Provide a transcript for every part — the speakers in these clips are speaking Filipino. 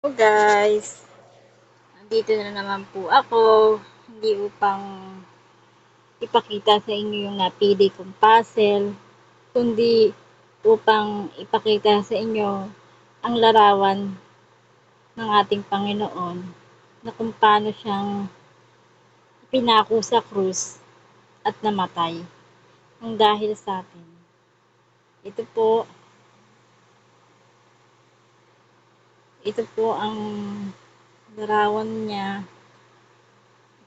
Hello guys! Nandito na naman po ako, hindi upang ipakita sa inyo yung napili kong puzzle, kundi upang ipakita sa inyo ang larawan ng ating Panginoon na kung paano siyang pinako sa krus at namatay ng dahil sa atin. Ito po ito po ang larawan niya.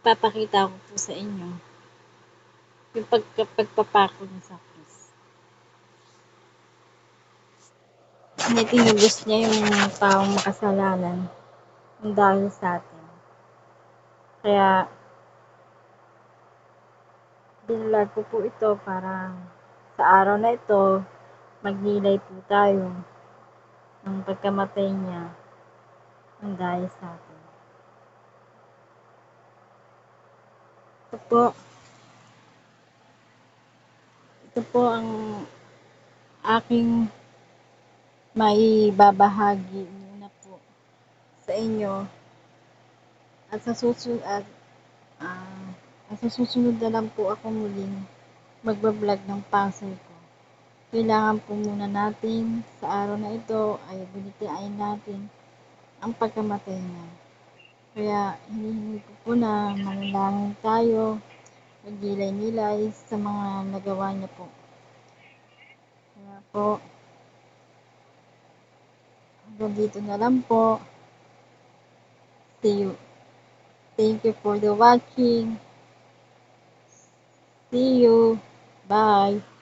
Ipapakita ko po sa inyo yung pag, pagpapako niya sa krus. Nitinubos niya yung taong makasalanan ng dahil sa atin. Kaya, binilag ko po ito para sa araw na ito, magnilay po tayo ng pagkamatay niya ng dahil sa atin. Ito po, ito po ang aking may babahagi muna po sa inyo at sa susunod at ah, at sa susunod na lang po ako muling magbablog ng puzzle ko. Kailangan po muna natin sa araw na ito ay binitiain natin ang pagkamatay niya. Kaya hinihingi ko po na manalangin tayo, magnilay-nilay sa mga nagawa niya po. Kaya po, hanggang dito na lang po. See you. Thank you for the watching. See you. Bye.